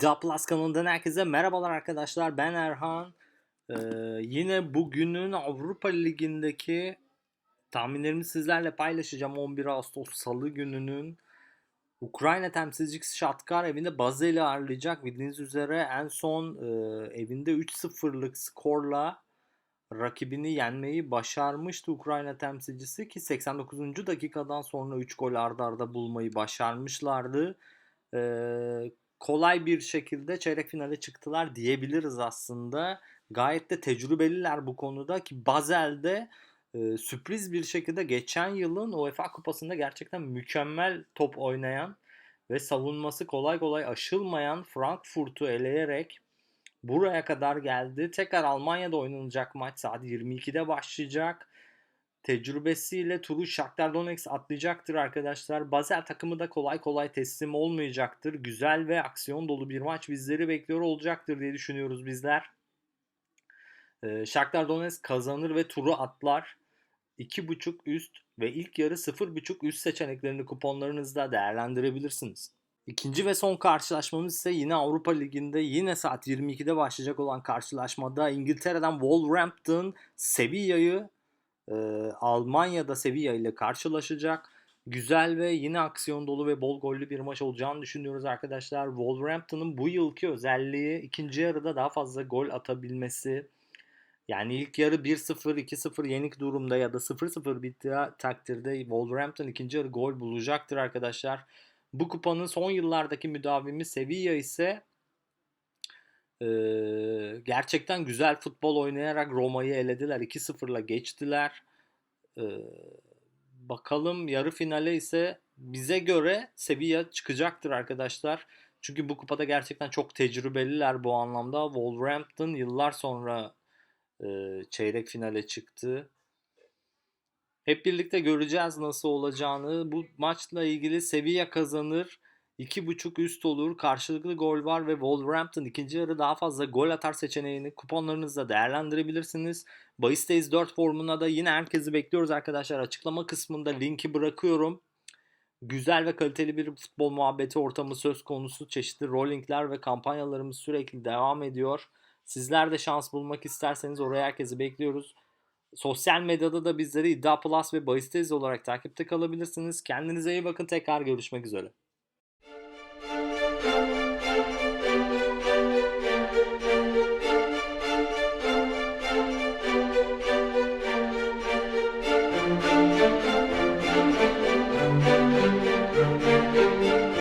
İddia Plus kanalından herkese merhabalar arkadaşlar. Ben Erhan. Ee, yine bugünün Avrupa Ligi'ndeki tahminlerimi sizlerle paylaşacağım. 11 Ağustos Salı gününün Ukrayna temsilcisi Shakhtar evinde Bazel'i ağırlayacak. Bildiğiniz üzere en son e, evinde 3-0'lık skorla rakibini yenmeyi başarmıştı Ukrayna temsilcisi ki 89. dakikadan sonra 3 gol ardarda arda bulmayı başarmışlardı. Ee, kolay bir şekilde çeyrek finale çıktılar diyebiliriz aslında. Gayet de tecrübeliler bu konuda ki Bazel'de e, sürpriz bir şekilde geçen yılın UEFA Kupası'nda gerçekten mükemmel top oynayan ve savunması kolay kolay aşılmayan Frankfurt'u eleyerek buraya kadar geldi. Tekrar Almanya'da oynanacak maç saat 22'de başlayacak. Tecrübesiyle turu Shakhtar Donetsk atlayacaktır arkadaşlar. Basel takımı da kolay kolay teslim olmayacaktır. Güzel ve aksiyon dolu bir maç bizleri bekliyor olacaktır diye düşünüyoruz bizler. Ee, Shakhtar Donetsk kazanır ve turu atlar. 2.5 üst ve ilk yarı 0.5 üst seçeneklerini kuponlarınızda değerlendirebilirsiniz. İkinci ve son karşılaşmamız ise yine Avrupa Ligi'nde yine saat 22'de başlayacak olan karşılaşmada İngiltere'den Wolverhampton Sevilla'yı e, Almanya'da Sevilla ile karşılaşacak. Güzel ve yine aksiyon dolu ve bol gollü bir maç olacağını düşünüyoruz arkadaşlar. Wolverhampton'ın bu yılki özelliği ikinci yarıda daha fazla gol atabilmesi. Yani ilk yarı 1-0, 2-0 yenik durumda ya da 0-0 bittiği takdirde Wolverhampton ikinci yarı gol bulacaktır arkadaşlar. Bu kupanın son yıllardaki müdavimi Sevilla ise e, gerçekten güzel futbol oynayarak Roma'yı elediler. 2-0'la geçtiler. E, bakalım yarı finale ise bize göre Sevilla çıkacaktır arkadaşlar. Çünkü bu kupada gerçekten çok tecrübeliler bu anlamda. Wolverhampton yıllar sonra e, çeyrek finale çıktı. Hep birlikte göreceğiz nasıl olacağını. Bu maçla ilgili Sevilla kazanır. 2.5 üst olur. Karşılıklı gol var ve Wolverhampton ikinci yarı daha fazla gol atar seçeneğini kuponlarınızda değerlendirebilirsiniz. Bahisteyiz 4 formuna da yine herkesi bekliyoruz arkadaşlar. Açıklama kısmında linki bırakıyorum. Güzel ve kaliteli bir futbol muhabbeti ortamı söz konusu. Çeşitli rollingler ve kampanyalarımız sürekli devam ediyor. Sizler de şans bulmak isterseniz oraya herkesi bekliyoruz. Sosyal medyada da bizleri İddia Plus ve Bahistez olarak takipte kalabilirsiniz. Kendinize iyi bakın. Tekrar görüşmek üzere. thank you